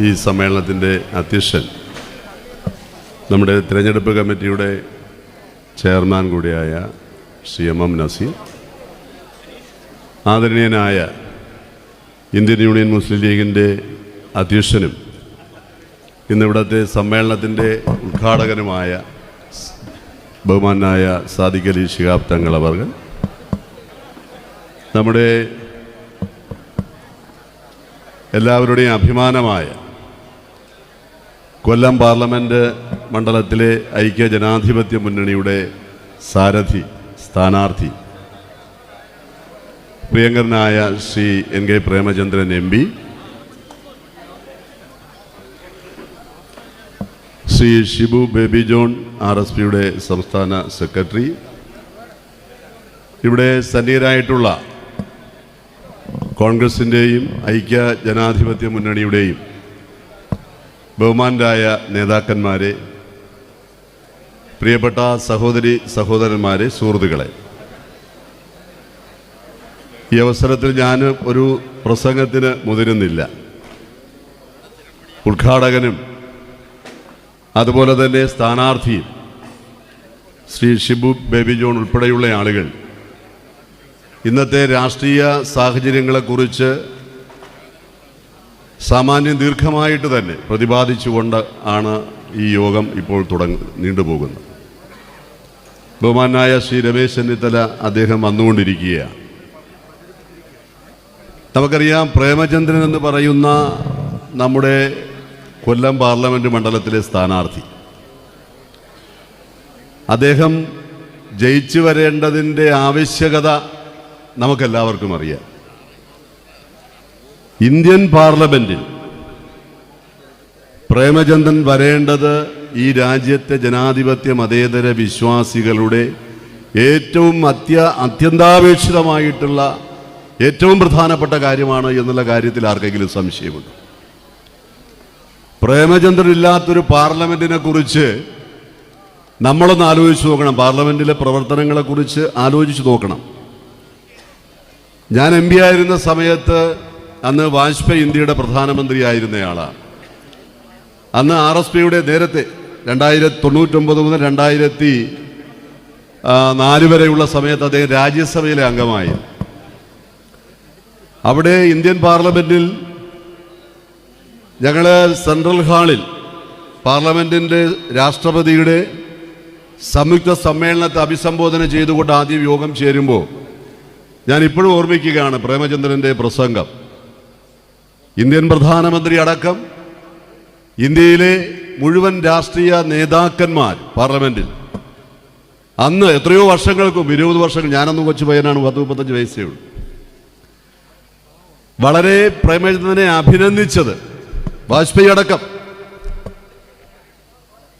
ഈ സമ്മേളനത്തിന്റെ അധ്യക്ഷൻ നമ്മുടെ തിരഞ്ഞെടുപ്പ് കമ്മിറ്റിയുടെ ചെയർമാൻ കൂടിയായ സി എം എം നസീർ ആദരണീയനായ ഇന്ത്യൻ യൂണിയൻ മുസ്ലിം ലീഗിന്റെ അധ്യക്ഷനും ഇന്നിവിടുത്തെ സമ്മേളനത്തിന്റെ ഉദ്ഘാടകനുമായ ബഹുമാനായ സാദിഖ് അലി ശിഹാബ് തങ്ങൾ അവർ. നമ്മുടെ എല്ലാവരുടെയും അഭിമാനമായ കൊല്ലം പാർലമെന്റ് മണ്ഡലത്തിലെ ഐക്യ ജനാധിപത്യ മുന്നണിയുടെ സാരഥി സ്ഥാനാർത്ഥി പ്രിയങ്കരനായ Shri N K Premachandran M P Shri Shibu Baby John R S പിയുടെ സംസ്ഥാന സെക്രട്ടറി. ഇവിടെ സന്നിഹിതരായിട്ടുള്ള കോൺഗ്രസിന്റെയും ഐക്യ ജനാധിപത്യ മുന്നണിയുടെയും ബഹുമാനരായ നേതാക്കന്മാരെ പ്രിയപ്പെട്ട സഹോദരി സഹോദരന്മാരെ സുഹൃത്തുക്കളെ. ഈ അവസരത്തിൽ ഞാൻ ഒരു പ്രസംഗത്തിന് മുതിരുന്നില്ല. ഉദ്ഘാടകനും അതുപോലെ തന്നെ സ്ഥാനാർത്ഥി ശ്രീ ഷിബു ബേബി ജോൺ ഉൾപ്പെടെയുള്ള ആളുകൾ. ഇന്നത്തെ രാഷ്ട്രീയ സാഹചര്യങ്ങളെക്കുറിച്ച് സാമാന്യം ദീർഘമായിട്ട് തന്നെ പ്രതിപാദിച്ചുകൊണ്ട് ആണ് ഈ യോഗം ഇപ്പോൾ തുടങ്ങ നീണ്ടുപോകുന്നത്. ബഹുമാനായ ശ്രീ രമേശ് ചെന്നിത്തല അദ്ദേഹം വന്നുകൊണ്ടിരിക്കുകയാണ്. നമുക്കറിയാം പ്രേമചന്ദ്രൻ എന്ന് പറയുന്ന നമ്മുടെ കൊല്ലം പാർലമെന്റ് മണ്ഡലത്തിലെ സ്ഥാനാർത്ഥി. അദ്ദേഹം ജയിച്ചു വരേണ്ടതിന്റെ ആവശ്യകത നമുക്കെല്ലാവർക്കും അറിയാം. ഇന്ത്യൻ പാർലമെന്റിൽ പ്രേമചന്ദ്രൻ വരേണ്ടത് ഈ രാജ്യത്തെ ജനാധിപത്യ മതേതര വിശ്വാസികളുടെ ഏറ്റവും അത്യ അത്യന്താപേക്ഷിതമായിട്ടുള്ള ഏറ്റവും പ്രധാനപ്പെട്ട കാര്യമാണ് എന്നുള്ള കാര്യത്തിൽ ആർക്കെങ്കിലും സംശയമുണ്ട്? പ്രേമചന്ദ്രൻ ഇല്ലാത്തൊരു പാർലമെന്റിനെ കുറിച്ച് നമ്മളൊന്ന് ആലോചിച്ച് നോക്കണം. പാർലമെന്റിലെ പ്രവർത്തനങ്ങളെക്കുറിച്ച് ആലോചിച്ച് നോക്കണം. ഞാൻ എം പി ആയിരുന്ന സമയത്ത് അന്ന് വാജ്പേയി ഇന്ത്യയുടെ പ്രധാനമന്ത്രിയായിരുന്നയാളാണ്. അന്ന് ആർ എസ് പിയുടെ നേരത്തെ രണ്ടായിരത്തി തൊണ്ണൂറ്റൊമ്പത് മുതൽ രണ്ടായിരത്തി നാല് വരെയുള്ള സമയത്ത് അദ്ദേഹം രാജ്യസഭയിലെ അംഗമായി. അവിടെ ഇന്ത്യൻ പാർലമെന്റിൽ ഞങ്ങൾ സെൻട്രൽ ഹാളിൽ പാർലമെന്റിന്റെ രാഷ്ട്രപതിയുടെ സംയുക്ത സമ്മേളനത്തെ അഭിസംബോധന ചെയ്തുകൊണ്ട് ആദ്യം യോഗം ചേരുമ്പോൾ ഞാൻ ഇപ്പോഴും ഓർമ്മിക്കുകയാണ് പ്രേമചന്ദ്രന്റെ പ്രസംഗം. ഇന്ത്യൻ പ്രധാനമന്ത്രി അടക്കം ഇന്ത്യയിലെ മുഴുവൻ രാഷ്ട്രീയ നേതാക്കന്മാർ പാർലമെന്റിൽ അന്ന് എത്രയോ വർഷങ്ങൾക്കും ഇരുപത് വർഷങ്ങൾ ഞാനന്ന് കൊച്ചു പയ്യനാണ് പത്ത് മുപ്പത്തഞ്ച് വയസ്സേ ഉള്ളൂ. വളരെ പ്രേമചന്ദ്രനെ അഭിനന്ദിച്ചത് വാജ്പേയി അടക്കം.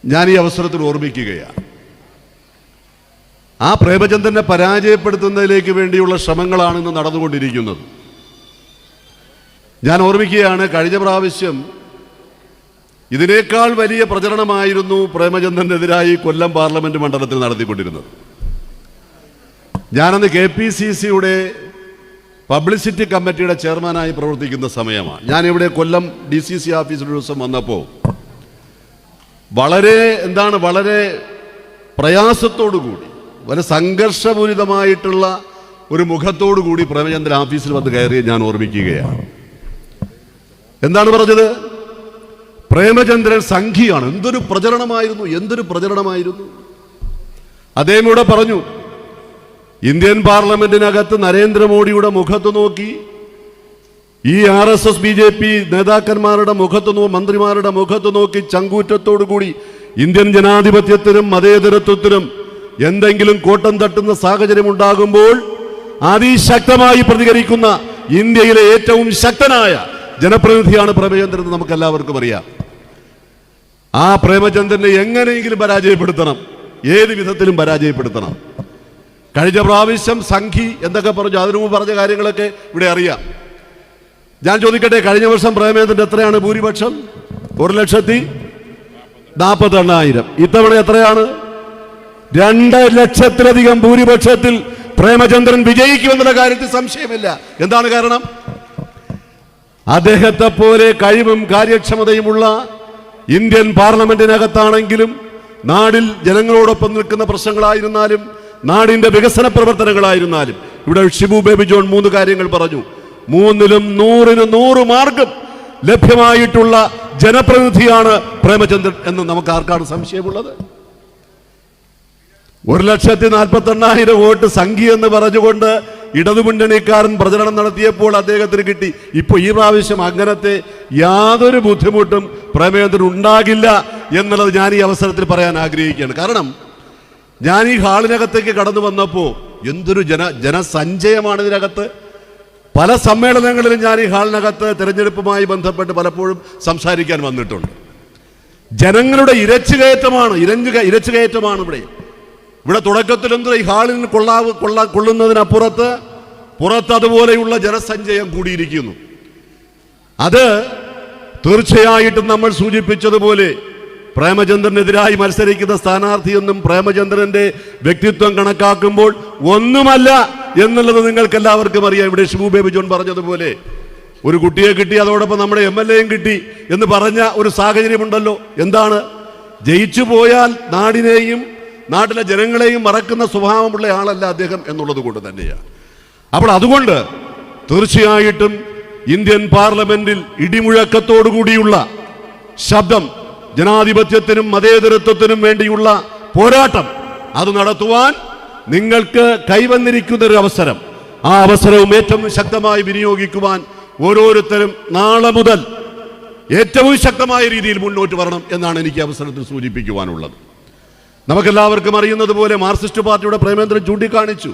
ഞാൻ ഈ അവസരത്തിൽ ഓർമ്മിക്കുകയാണ്. ആ പ്രേമചന്ദ്രനെ പരാജയപ്പെടുത്തുന്നതിലേക്ക് വേണ്ടിയുള്ള ശ്രമങ്ങളാണ് ഇന്ന് നടന്നുകൊണ്ടിരിക്കുന്നത്. ഞാൻ ഓർമ്മിക്കുകയാണ് കഴിഞ്ഞ പ്രാവശ്യം ഇതിനേക്കാൾ വലിയ പ്രചരണമായിരുന്നു പ്രേമചന്ദ്രനെതിരായി കൊല്ലം പാർലമെന്റ് മണ്ഡലത്തിൽ നടത്തിക്കൊണ്ടിരുന്നത്. ഞാനന്ന് കെ പി സി സിയുടെ പബ്ലിസിറ്റി കമ്മിറ്റിയുടെ ചെയർമാനായി പ്രവർത്തിക്കുന്ന സമയമാണ്. ഞാനിവിടെ കൊല്ലം ഡി സി സി ഓഫീസിൽ ഒരു ദിവസം വന്നപ്പോൾ വളരെ എന്താണ് വളരെ പ്രയാസത്തോടു കൂടി വളരെ സംഘർഷപൂരിതമായിട്ടുള്ള ഒരു മുഖത്തോടു കൂടി പ്രേമചന്ദ്രൻ ഓഫീസിൽ വന്ന് കയറി ഞാൻ ഓർമ്മിക്കുകയാണ്. എന്താണ് പറഞ്ഞത്? പ്രേമചന്ദ്രൻ സംഘിയാണ്. എന്തൊരു പ്രചരണമായിരുന്നു എന്തൊരു പ്രചരണമായിരുന്നു? അദ്ദേഹം ഇവിടെ പറഞ്ഞു ഇന്ത്യൻ പാർലമെന്റിനകത്ത് നരേന്ദ്രമോദിയുടെ മുഖത്ത് നോക്കി ഈ R S S B J P നേതാക്കന്മാരുടെ മുഖത്ത് നോ മന്ത്രിമാരുടെ മുഖത്ത് നോക്കി ചങ്കൂറ്റത്തോടു കൂടി ഇന്ത്യൻ ജനാധിപത്യത്തിനും മതേതരത്വത്തിനും എന്തെങ്കിലും കോട്ടം തട്ടുന്ന സാഹചര്യം ഉണ്ടാകുമ്പോൾ അതിശക്തമായി പ്രതികരിക്കുന്ന ഇന്ത്യയിലെ ഏറ്റവും ശക്തനായ ജനപ്രതിനിധിയാണ് പ്രേമചന്ദ്രൻ എന്ന് നമുക്ക് എല്ലാവർക്കും അറിയാം. ആ പ്രേമചന്ദ്രനെ എങ്ങനെയെങ്കിലും പരാജയപ്പെടുത്തണം. ഏത് വിധത്തിലും പരാജയപ്പെടുത്തണം. കഴിഞ്ഞ പ്രാവശ്യം സംഘി എന്തൊക്കെ പറഞ്ഞു അതിനു മുമ്പ് പറഞ്ഞ കാര്യങ്ങളൊക്കെ ഇവിടെ അറിയാം. ഞാൻ ചോദിക്കട്ടെ കഴിഞ്ഞ വർഷം പ്രേമേന്ദ്രന്റെ എത്രയാണ് ഭൂരിപക്ഷം? ഒരു ലക്ഷത്തി നാൽപ്പത്തെണ്ണായിരം. ഇത്തവണ എത്രയാണ്? രണ്ട് ലക്ഷത്തിലധികം ഭൂരിപക്ഷത്തിൽ പ്രേമചന്ദ്രൻ വിജയിക്കുമെന്നുള്ള കാര്യത്തിൽ സംശയമില്ല. എന്താണ് കാരണം? അദ്ദേഹത്തെ പോലെ കഴിവും കാര്യക്ഷമതയുമുള്ള ഇന്ത്യൻ പാർലമെന്റിനകത്താണെങ്കിലും നാടിൽ ജനങ്ങളോടൊപ്പം നിൽക്കുന്ന പ്രശ്നങ്ങളായിരുന്നാലും നാടിന്റെ വികസന പ്രവർത്തനങ്ങളായിരുന്നാലും. ഇവിടെ ഷിബു ബേബി ജോൺ മൂന്ന് കാര്യങ്ങൾ പറഞ്ഞു. മൂന്നിലും നൂറിന് നൂറ് മാർഗം ലഭ്യമായിട്ടുള്ള ജനപ്രതിനിധിയാണ് പ്രേമചന്ദ്രൻ എന്ന് നമുക്ക് ആർക്കാണ് സംശയമുള്ളത്? ഒരു ലക്ഷത്തി നാൽപ്പത്തി എണ്ണായിരം വോട്ട് സംഖ്യ എന്ന് പറഞ്ഞുകൊണ്ട് ഇടതുമുന്നണിക്കാരൻ പ്രചരണം നടത്തിയപ്പോൾ അദ്ദേഹത്തിന് കിട്ടി. ഇപ്പൊ ഈ പ്രാവശ്യം അങ്ങനത്തെ യാതൊരു ബുദ്ധിമുട്ടും പ്രമേയത്തിന് ഉണ്ടാകില്ല എന്നുള്ളത് ഞാൻ ഈ അവസരത്തിൽ പറയാൻ ആഗ്രഹിക്കുകയാണ്. കാരണം ഞാൻ ഈ ഹാളിനകത്തേക്ക് കടന്നു വന്നപ്പോൾ എന്തൊരു ജന ജനസഞ്ചയമാണ് ഇതിനകത്ത്. പല സമ്മേളനങ്ങളിലും ഞാൻ ഈ ഹാളിനകത്ത് തെരഞ്ഞെടുപ്പുമായി ബന്ധപ്പെട്ട് പലപ്പോഴും സംസാരിക്കാൻ വന്നിട്ടുണ്ട്. ജനങ്ങളുടെ ഇരച്ചുകയറ്റമാണ് ഇരഞ്ഞു ഇരച്ചുകയറ്റമാണ് ഇവിടെ. ഇവിടെ തുടക്കത്തിൽ എന്ത് ഈ ഹാളിൽ കൊള്ളാവ് കൊള്ള കൊള്ളുന്നതിനപ്പുറത്ത് പുറത്ത് അതുപോലെയുള്ള ജനസഞ്ചയം കൂടിയിരിക്കുന്നു. അത് തീർച്ചയായിട്ടും നമ്മൾ സൂചിപ്പിച്ചതുപോലെ പ്രേമചന്ദ്രനെതിരായി മത്സരിക്കുന്ന സ്ഥാനാർത്ഥിയൊന്നും പ്രേമചന്ദ്രന്റെ വ്യക്തിത്വം കണക്കാക്കുമ്പോൾ ഒന്നുമല്ല എന്നുള്ളത് നിങ്ങൾക്ക് എല്ലാവർക്കും അറിയാം. ഇവിടെ ഷിബു ബേബി ജോൺ പറഞ്ഞതുപോലെ ഒരു കുട്ടിയെ കിട്ടി അതോടൊപ്പം നമ്മുടെ എം എൽ എയും കിട്ടി എന്ന് പറഞ്ഞ ഒരു സാഹചര്യമുണ്ടല്ലോ. എന്താണ്? ജയിച്ചു പോയാൽ നാടിനെയും നാട്ടിലെ ജനങ്ങളെയും മറക്കുന്ന സ്വഭാവമുള്ള ആളല്ല അദ്ദേഹം എന്നുള്ളത് കൊണ്ട് തന്നെയാണ് അപ്പോൾ അതുകൊണ്ട് തീർച്ചയായിട്ടും ഇന്ത്യൻ പാർലമെന്റിൽ ഇടിമുഴക്കത്തോടുകൂടിയുള്ള ശബ്ദം ജനാധിപത്യത്തിനും മതേതരത്വത്തിനും വേണ്ടിയുള്ള പോരാട്ടം അത് നടത്തുവാൻ നിങ്ങൾക്ക് കൈവന്നിരിക്കുന്ന ഒരു അവസരം. ആ അവസരവും ഏറ്റവും ശക്തമായി വിനിയോഗിക്കുവാൻ ഓരോരുത്തരും നാളെ മുതൽ ഏറ്റവും ശക്തമായ രീതിയിൽ മുന്നോട്ട് വരണം എന്നാണ് എനിക്ക് അവസരത്തിൽ സൂചിപ്പിക്കുവാനുള്ളത്. നമുക്കെല്ലാവർക്കും അറിയുന്നത് പോലെ മാർക്സിസ്റ്റ് പാർട്ടിയുടെ പ്രേമേന്ദ്രൻ ചൂണ്ടിക്കാണിച്ചു.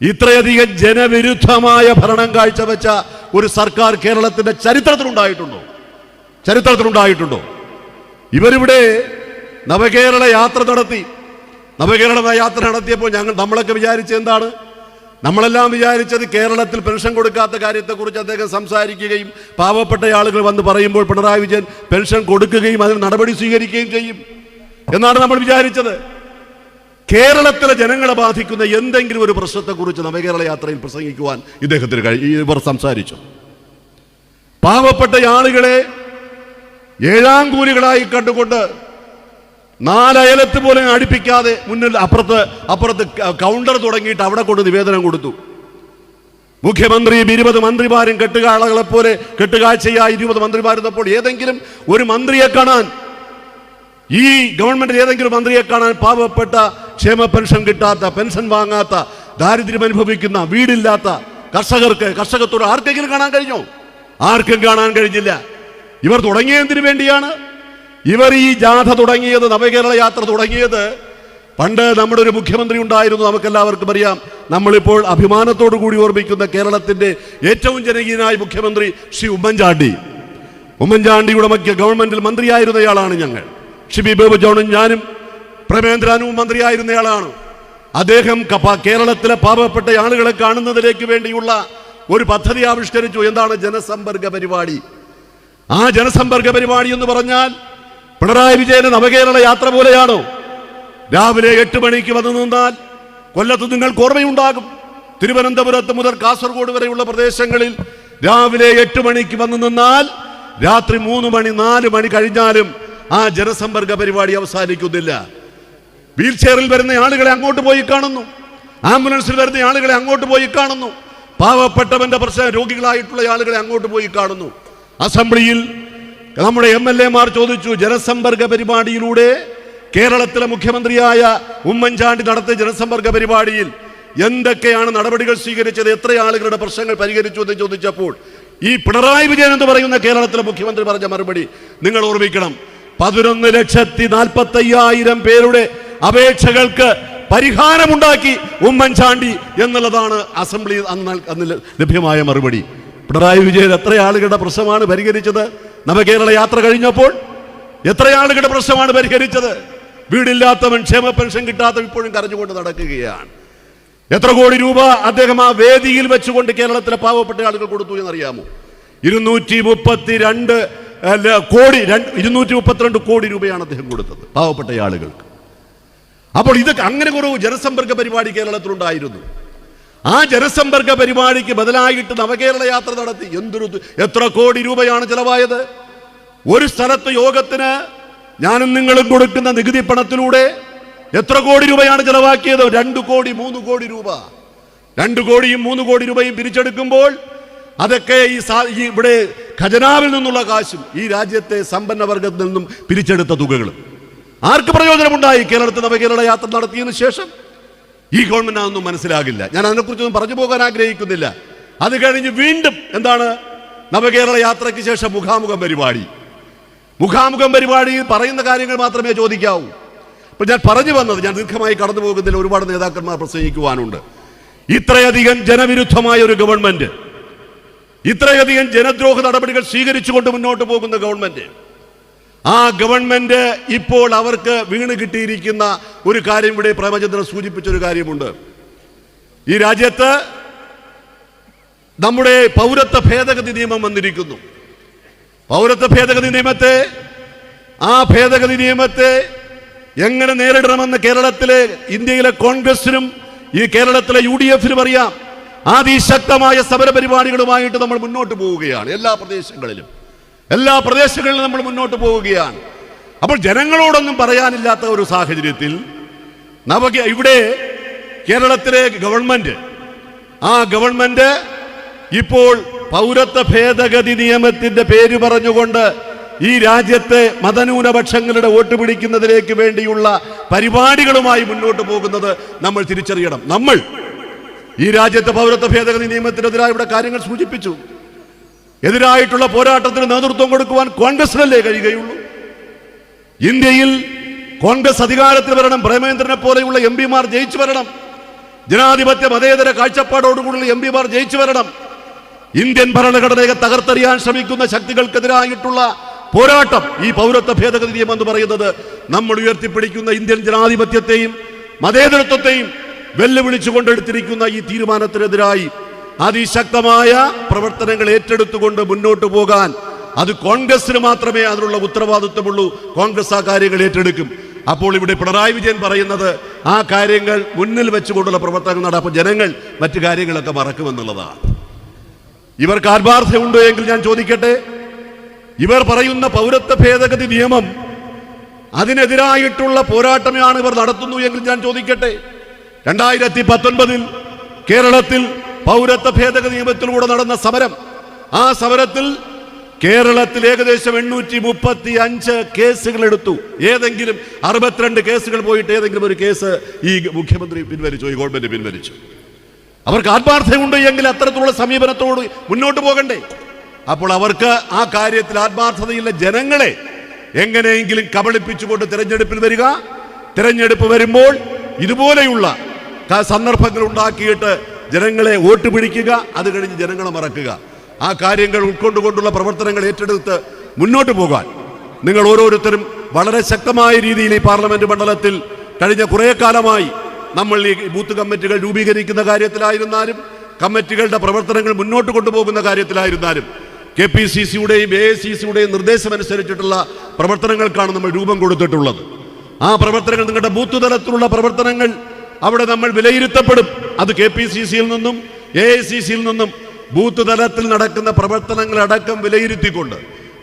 ഇത്രയധികം ജനവിരുദ്ധമായ ഭരണം കാഴ്ചവെച്ച ഒരു സർക്കാർ കേരളത്തിന്റെ ചരിത്രത്തിലുണ്ടായിട്ടുണ്ടോ? ചരിത്രത്തിലുണ്ടായിട്ടുണ്ടോ? ഇവരിവിടെ നവകേരള യാത്ര നടത്തി. നവകേരള യാത്ര നടത്തിയപ്പോൾ ഞങ്ങൾ നമ്മളൊക്കെ വിചാരിച്ച എന്താണ്? നമ്മളെല്ലാം വിചാരിച്ചത് കേരളത്തിൽ പെൻഷൻ കൊടുക്കാത്ത കാര്യത്തെക്കുറിച്ച് അദ്ദേഹം സംസാരിക്കുകയും പാവപ്പെട്ട ആളുകൾ വന്ന് പറയുമ്പോൾ പിണറായി വിജയൻ പെൻഷൻ കൊടുക്കുകയും അതിന് നടപടി സ്വീകരിക്കുകയും ചെയ്യും. എന്നാണ് നമ്മൾ വിചാരിച്ചത്. കേരളത്തിലെ ജനങ്ങളെ ബാധിക്കുന്ന എന്തെങ്കിലും ഒരു പ്രശ്നത്തെക്കുറിച്ച് നവകേരള യാത്രയിൽ പ്രസംഗിക്കുവാൻ ഇദ്ദേഹത്തിന് കഴി ഇവർ സംസാരിച്ചു. പാവപ്പെട്ട ആളുകളെ ഏഴാം കൂലികളായി കണ്ടുകൊണ്ട് നാലയലത്ത് പോലും അടുപ്പിക്കാതെ മുന്നിൽ അപ്പുറത്ത് അപ്പുറത്ത് കൗണ്ടർ തുടങ്ങിയിട്ട് അവിടെ കൊണ്ട് നിവേദനം കൊടുത്തു. മുഖ്യമന്ത്രിയും ഇരുപത് മന്ത്രിമാരും കെട്ടുകാളകളെ പോലെ കെട്ടുകാഴ്ചയായി ഇരുപത് മന്ത്രിമാരുന്നപ്പോൾ ഏതെങ്കിലും ഒരു മന്ത്രിയെ കാണാൻ ഈ ഗവൺമെന്റ് ഏതെങ്കിലും മന്ത്രിയെ കാണാൻ പാവപ്പെട്ട ക്ഷേമ പെൻഷൻ കിട്ടാത്ത പെൻഷൻ വാങ്ങാത്ത ദാരിദ്ര്യം അനുഭവിക്കുന്ന വീടില്ലാത്ത കർഷകർക്ക് കർഷകത്തോട് ആർക്കെങ്കിലും കാണാൻ കഴിഞ്ഞോ? ആർക്കും കാണാൻ കഴിഞ്ഞില്ല. ഇവർ തുടങ്ങിയതിനു വേണ്ടിയാണ്. ഇവർ ഈ ജാഥ തുടങ്ങിയത് നവകേരള യാത്ര തുടങ്ങിയത്. പണ്ട് നമ്മുടെ ഒരു മുഖ്യമന്ത്രി ഉണ്ടായിരുന്നു നമുക്കെല്ലാവർക്കും അറിയാം. നമ്മളിപ്പോൾ അഭിമാനത്തോടു കൂടി ഓർമ്മിക്കുന്ന കേരളത്തിന്റെ ഏറ്റവും ജനകീയനായ മുഖ്യമന്ത്രി ശ്രീ ഉമ്മൻചാണ്ടി. ഉമ്മൻചാണ്ടിയുടെ മുഖ്യ ഗവൺമെന്റിൽ മന്ത്രിയായിരുന്നയാളാണ് ഞങ്ങൾ. ശ്രീ ബേബു ജോണും ഞാനും പ്രമേന്ദ്രനും മന്ത്രിയായിരുന്നയാളാണ്. അദ്ദേഹം കേരളത്തിലെ പാവപ്പെട്ട ആളുകളെ കാണുന്നതിലേക്ക് വേണ്ടിയുള്ള ഒരു പദ്ധതി ആവിഷ്കരിച്ചു. എന്താണ് ജനസമ്പർക്ക പരിപാടി? ആ ജനസമ്പർക്ക പരിപാടി എന്ന് പറഞ്ഞാൽ പിണറായി വിജയന് നവകേരള യാത്ര പോലെയാണോ? രാവിലെ എട്ട് മണിക്ക് വന്നു നിന്നാൽ കൊല്ലത്ത് നിങ്ങൾക്ക് ഓർമ്മയുണ്ടാകും. തിരുവനന്തപുരത്ത് മുതൽ കാസർഗോഡ് വരെയുള്ള പ്രദേശങ്ങളിൽ രാവിലെ എട്ട് മണിക്ക് വന്നു നിന്നാൽ രാത്രി മൂന്ന് മണി നാല് മണി കഴിഞ്ഞാലും ആ ജനസമ്പർക്ക പരിപാടി അവസാനിക്കുന്നില്ല. വീൽ ചെയറിൽ വരുന്ന ആളുകളെ അങ്ങോട്ട് പോയി കാണുന്നു. ആംബുലൻസിൽ വരുന്ന ആളുകളെ അങ്ങോട്ട് പോയി കാണുന്നു. പാവപ്പെട്ടവന്റെ പ്രശ്നം രോഗികളായിട്ടുള്ള ആളുകളെ അങ്ങോട്ട് പോയി കാണുന്നു. അസംബ്ലിയിൽ നമ്മുടെ എം എൽ എമാർ ചോദിച്ചു ജനസമ്പർക്ക പരിപാടിയിലൂടെ കേരളത്തിലെ മുഖ്യമന്ത്രിയായ ഉമ്മൻചാണ്ടി നടത്തിയ ജനസമ്പർക്ക പരിപാടിയിൽ എന്തൊക്കെയാണ് നടപടികൾ സ്വീകരിച്ചത് എത്ര ആളുകളുടെ പ്രശ്നങ്ങൾ പരിഹരിച്ചു എന്ന് ചോദിച്ചപ്പോൾ ഈ പിണറായി വിജയൻ എന്ന് പറയുന്ന കേരളത്തിലെ മുഖ്യമന്ത്രി പറഞ്ഞ മറുപടി നിങ്ങൾ ഓർമ്മിക്കണം. പതിനൊന്ന് ലക്ഷത്തി നാൽപ്പത്തി അയ്യായിരം പേരുടെ അപേക്ഷകൾക്ക് പരിഹാരമുണ്ടാക്കി ഉമ്മൻചാണ്ടി എന്നുള്ളതാണ് അസംബ്ലി അന്ന് ലഭ്യമായ മറുപടി. പിണറായി വിജയൻ എത്ര ആളുകളുടെ പ്രശ്നമാണ് പരിഹരിച്ചത്? നവകേരള യാത്ര കഴിഞ്ഞപ്പോൾ എത്ര ആളുകളുടെ പ്രശ്നമാണ് പരിഹരിച്ചത്? വീടില്ലാത്തവൻ ക്ഷേമ പെൻഷൻ കിട്ടാത്തവൻ ഇപ്പോഴും കരഞ്ഞുകൊണ്ട് നടക്കുകയാണ്. എത്ര കോടി രൂപ അദ്ദേഹം ആ വേദിയിൽ വെച്ചുകൊണ്ട് കേരളത്തിലെ പാവപ്പെട്ട ആളുകൾ കൊടുത്തു എന്നറിയാമോ? ഇരുന്നൂറ്റി മുപ്പത്തി രണ്ട് അല്ല, കോടി രണ്ട് ഇരുന്നൂറ്റി മുപ്പത്തിരണ്ട് കോടി രൂപയാണ് അദ്ദേഹം കൊടുത്തത് പാവപ്പെട്ട ആളുകൾക്ക്. അപ്പോൾ ഇതൊക്കെ അങ്ങനെ കുറവ് ജനസമ്പർക്ക പരിപാടി കേരളത്തിലുണ്ടായിരുന്നു. ആ ജനസമ്പർക്ക പരിപാടിക്ക് ബദലായിട്ട് നവകേരള യാത്ര നടത്തി. എന്തൊരു എത്ര കോടി രൂപയാണ് ചെലവായത്? ഒരു സ്ഥലത്ത് യോഗത്തിന് ഞാനും നിങ്ങളും കൊടുക്കുന്ന നികുതി പണത്തിലൂടെ എത്ര കോടി രൂപയാണ് ചിലവാക്കിയത്? രണ്ട് കോടി മൂന്ന് കോടി രൂപ. രണ്ട് കോടിയും മൂന്ന് കോടി രൂപയും പിരിച്ചെടുക്കുമ്പോൾ അതൊക്കെ ഈ ഇവിടെ ഖജനാവിൽ നിന്നുള്ള കാശും ഈ രാജ്യത്തെ സമ്പന്നവർഗത്തിൽ നിന്നും പിരിച്ചെടുത്ത തുകകളും. ആർക്ക് പ്രയോജനമുണ്ടായി? കേരളത്തിൽ നവകേരള യാത്ര നടത്തിയതിനു ശേഷം? ഈ ഗവൺമെന്റ് അതൊന്നും മനസ്സിലാകില്ല. ഞാൻ അതിനെക്കുറിച്ചൊന്നും പറഞ്ഞു പോകാൻ ആഗ്രഹിക്കുന്നില്ല. അത് കഴിഞ്ഞ് വീണ്ടും എന്താണ്? നവകേരള യാത്രയ്ക്ക് ശേഷം മുഖാമുഖം പരിപാടി. മുഖാമുഖം പരിപാടിയിൽ പറയുന്ന കാര്യങ്ങൾ മാത്രമേ ചോദിക്കാവൂ. അപ്പൊ ഞാൻ പറഞ്ഞു വന്നത് ഞാൻ ദീർഘമായി കടന്നു പോകുന്നതിൽ ഒരുപാട് നേതാക്കന്മാർ പ്രസംഗിക്കുവാനുണ്ട്. ഇത്രയധികം ജനവിരുദ്ധമായ ഒരു ഗവൺമെന്റ് ഇത്രയധികം ജനദ്രോഹ നടപടികൾ സ്വീകരിച്ചുകൊണ്ട് മുന്നോട്ട് പോകുന്ന ഗവൺമെന്റ് ആ ഗവൺമെന്റ് ഇപ്പോൾ അവർക്ക് വീണ് കിട്ടിയിരിക്കുന്ന ഒരു കാര്യം ഇവിടെ പ്രേമചന്ദ്രൻ സൂചിപ്പിച്ച ഒരു കാര്യമുണ്ട്. ഈ രാജ്യത്ത് നമ്മുടെ പൗരത്വ ഭേദഗതി നിയമം വന്നിരിക്കുന്നു. പൗരത്വ ഭേദഗതി നിയമത്തെ ആ ഭേദഗതി നിയമത്തെ എങ്ങനെ നേരിടണമെന്ന് കേരളത്തിലെ ഇന്ത്യയിലെ കോൺഗ്രസിനും ഈ കേരളത്തിലെ യു ഡി എഫിനും അറിയാം അതിശക്തമായ സമരപരിപാടികളുമായിട്ട് നമ്മൾ മുന്നോട്ട് പോവുകയാണ് എല്ലാ പ്രദേശങ്ങളിലും. എല്ലാ പ്രദേശങ്ങളിലും നമ്മൾ മുന്നോട്ട് പോവുകയാണ്. അപ്പോൾ ജനങ്ങളോടൊന്നും പറയാനില്ലാത്ത ഒരു സാഹചര്യത്തിൽ നമുക്ക് ഇവിടെ കേരളത്തിലെ ഗവൺമെന്റ് ആ ഗവൺമെന്റ് ഇപ്പോൾ പൗരത്വ ഭേദഗതി നിയമത്തിന്റെ പേര് പറഞ്ഞുകൊണ്ട് ഈ രാജ്യത്തെ മതന്യൂനപക്ഷങ്ങളുടെ വോട്ട് പിടിക്കുന്നതിലേക്ക് വേണ്ടിയുള്ള പരിപാടികളുമായി മുന്നോട്ട് പോകുന്നത് നമ്മൾ തിരിച്ചറിയണം. നമ്മൾ ഈ രാജ്യത്തെ പൗരത്വ ഭേദഗതി നിയമത്തിനെതിരായ ഇവിടെ കാര്യങ്ങൾ സൂചിപ്പിച്ചു. എതിരായിട്ടുള്ള പോരാട്ടത്തിന് നേതൃത്വം കൊടുക്കുവാൻ കോൺഗ്രസിനല്ലേ കഴിയുകയുള്ളൂ? ഇന്ത്യയിൽ കോൺഗ്രസ് അധികാരത്തിൽ വരണം പ്രേമേന്ദ്രനെ പോലെയുള്ള എം പിമാർ ജയിച്ചു വരണം ജനാധിപത്യ മതേതര കാഴ്ചപ്പാടോടുകൂടിയുള്ള എം പിമാർ ജയിച്ചു വരണം ഇന്ത്യൻ ഭരണഘടനയെ തകർത്തെറിയാൻ ശ്രമിക്കുന്ന ശക്തികൾക്കെതിരായിട്ടുള്ള പോരാട്ടം ഈ പൗരത്വ ഭേദഗതി നിയമം എന്ന് പറയുന്നത് നമ്മൾ ഉയർത്തിപ്പിടിക്കുന്ന ഇന്ത്യൻ ജനാധിപത്യത്തെയും മതേതരത്വത്തെയും വെല്ലുവിളിച്ചു കൊണ്ടെടുത്തിരിക്കുന്ന ഈ തീരുമാനത്തിനെതിരായി അതിശക്തമായ പ്രവർത്തനങ്ങൾ ഏറ്റെടുത്തുകൊണ്ട് മുന്നോട്ട് പോകാൻ അത് കോൺഗ്രസിന് മാത്രമേ അതിനുള്ള ഉത്തരവാദിത്വമുള്ളൂ. കോൺഗ്രസ് ആ കാര്യങ്ങൾ ഏറ്റെടുക്കും. അപ്പോൾ ഇവിടെ പിണറായി വിജയൻ പറയുന്നത് ആ കാര്യങ്ങൾ മുന്നിൽ വെച്ചുകൊണ്ടുള്ള പ്രവർത്തനങ്ങൾ നടക്കും ജനങ്ങൾ മറ്റു കാര്യങ്ങളൊക്കെ മറക്കുമെന്നുള്ളതാണ്. ഇവർക്ക് ആത്മാർത്ഥമുണ്ടോ എങ്കിൽ ഞാൻ ചോദിക്കട്ടെ? ഇവർ പറയുന്ന പൗരത്വ ഭേദഗതി നിയമം അതിനെതിരായിട്ടുള്ള പോരാട്ടമാണ് ഇവർ നടത്തുന്നു എങ്കിൽ ഞാൻ ചോദിക്കട്ടെ? രണ്ടായിരത്തി പത്തൊൻപതിൽ കേരളത്തിൽ പൗരത്വ ഭേദഗതി നിയമത്തിലൂടെ നടന്ന സമരം. ആ സമരത്തിൽ കേരളത്തിൽ ഏകദേശം എണ്ണൂറ്റി മുപ്പത്തി അഞ്ച് കേസുകൾ എടുത്തു. ഏതെങ്കിലും അറുപത്തിരണ്ട് കേസുകൾ പോയിട്ട് ഏതെങ്കിലും ഒരു കേസ് ഈ മുഖ്യമന്ത്രി പിൻവലിച്ചു ഈ ഗവൺമെന്റ് പിൻവലിച്ചു. അവർക്ക് ആത്മാർത്ഥമുണ്ട് എങ്കിൽ അത്തരത്തിലുള്ള സമീപനത്തോട് മുന്നോട്ട് പോകണ്ടേ? അപ്പോൾ അവർക്ക് ആ കാര്യത്തിൽ ആത്മാർത്ഥതയില്ല ജനങ്ങളെ എങ്ങനെയെങ്കിലും കബളിപ്പിച്ചുകൊണ്ട് തിരഞ്ഞെടുപ്പിൽ വരിക. തിരഞ്ഞെടുപ്പ് വരുമ്പോൾ ഇതുപോലെയുള്ള സന്ദർഭങ്ങൾ ഉണ്ടാക്കിയിട്ട് ജനങ്ങളെ വോട്ട് പിടിക്കുക അത് കഴിഞ്ഞ് ജനങ്ങളെ മറക്കുക. ആ കാര്യങ്ങൾ ഉൾക്കൊണ്ടുകൊണ്ടുള്ള പ്രവർത്തനങ്ങൾ ഏറ്റെടുത്ത് മുന്നോട്ട് പോകാൻ നിങ്ങൾ ഓരോരുത്തരും വളരെ ശക്തമായ രീതിയിൽ ഈ പാർലമെന്റ് മണ്ഡലത്തിൽ കഴിഞ്ഞ കുറേ കാലമായി നമ്മൾ ഈ ബൂത്ത് കമ്മിറ്റികൾ രൂപീകരിക്കുന്ന കാര്യത്തിലായിരുന്നാലും കമ്മിറ്റികളുടെ പ്രവർത്തനങ്ങൾ മുന്നോട്ട് കൊണ്ടുപോകുന്ന കാര്യത്തിലായിരുന്നാലും കെ പി സി സിയുടെയും എ സി സിയുടെയും നിർദ്ദേശമനുസരിച്ചിട്ടുള്ള പ്രവർത്തനങ്ങൾക്കാണ് നമ്മൾ രൂപം കൊടുത്തിട്ടുള്ളത്. ആ പ്രവർത്തനങ്ങൾ നിങ്ങളുടെ ബൂത്ത് തലത്തിലുള്ള പ്രവർത്തനങ്ങൾ അവിടെ നമ്മൾ വിലയിരുത്തപ്പെടും. അത് കെ പി സി സിയിൽ നിന്നും എ ഐ സി സിയിൽ നിന്നും ബൂത്ത് തലത്തിൽ നടക്കുന്ന പ്രവർത്തനങ്ങളടക്കം വിലയിരുത്തിക്കൊണ്ട്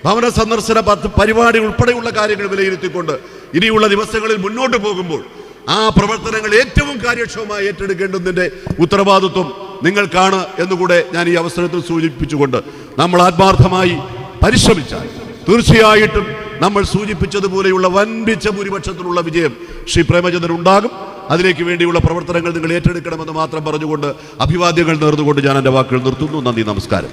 ഭവന സന്ദർശന പരിപാടി ഉൾപ്പെടെയുള്ള കാര്യങ്ങൾ വിലയിരുത്തിക്കൊണ്ട് ഇനിയുള്ള ദിവസങ്ങളിൽ മുന്നോട്ട് പോകുമ്പോൾ ആ പ്രവർത്തനങ്ങൾ ഏറ്റവും കാര്യക്ഷമമായി ഏറ്റെടുക്കേണ്ടതിന്റെ ഉത്തരവാദിത്വം നിങ്ങൾക്കാണ് എന്നുകൂടെ ഞാൻ ഈ അവസരത്തിൽ സൂചിപ്പിച്ചുകൊണ്ട് നമ്മൾ ആത്മാർത്ഥമായി പരിശ്രമിച്ചാൽ തീർച്ചയായിട്ടും നമ്മൾ സൂചിപ്പിച്ചതുപോലെയുള്ള വൻപിച്ച ഭൂരിപക്ഷത്തിലുള്ള വിജയം ശ്രീ പ്രേമചന്ദ്രൻ ഉണ്ടാകും അതിലേക്ക് വേണ്ടിയുള്ള പ്രവർത്തനങ്ങൾ നിങ്ങൾ ഏറ്റെടുക്കണമെന്ന് മാത്രം പറഞ്ഞുകൊണ്ട് അഭിവാദ്യങ്ങൾ നേർന്നുകൊണ്ട് ഞാൻ എന്റെ വാക്കുകൾ നിർത്തുന്നു. നന്ദി നമസ്കാരം.